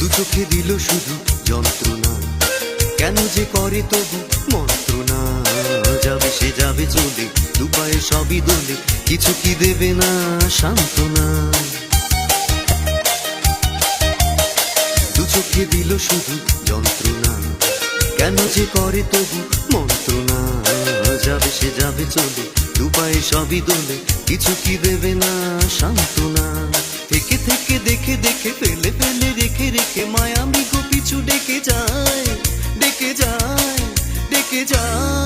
দু চোখে দিল শুধু যন্ত্রণা। কেন যে করে তবু মন্ত্রণা? যাবে সে যাবে চলে, দুপায়ে সবই দোলে, কিছু কি দেবে না সান্ত্বনা? দু চোখে দিল শুধু যন্ত্রণা। কেন যে করে তবু মন্ত্রণা? যাবে সে যাবে চলে, দুপায়ে সবই দোলে, কিছু কি দেবে না সান্ত্বনা? देखे रेखे माया मी गोपी चू डेके जाए डेके जाए डेके जाए।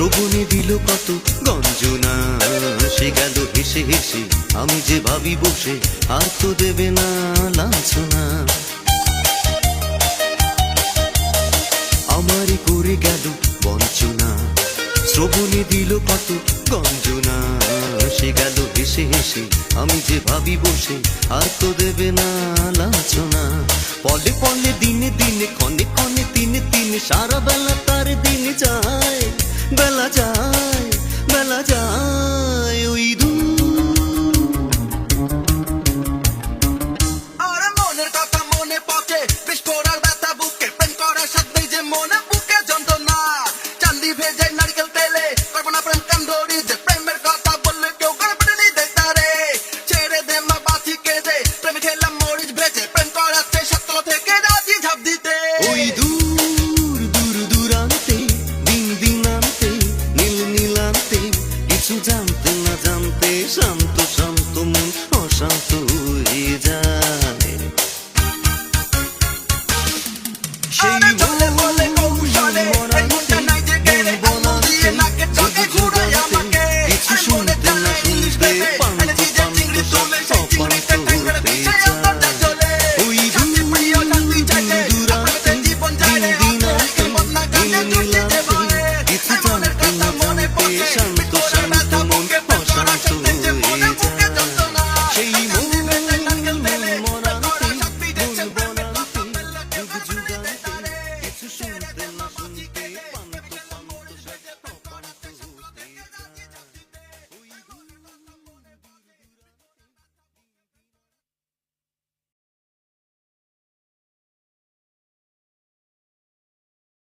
শ্রবণে দিল কত গঞ্জনা। সে গেল হেসে হেসে, আমি যে ভাবি বসে, আর তো দেবে না লাঞ্ছনা। আমারই করে গেল বঞ্চনা। শ্রবণে দিল কত গঞ্জনা। সে গেল হেসে হেসে, আমি যে ভাবি বসে, আর তো দেবে না লাঞ্ছনা। পলে পলে দিনে দিনে ক্ষণে ক্ষণে তিনে তিনে, সারা বেলা তার দিনে যায়। বেলা যায় santo. যুগান্ত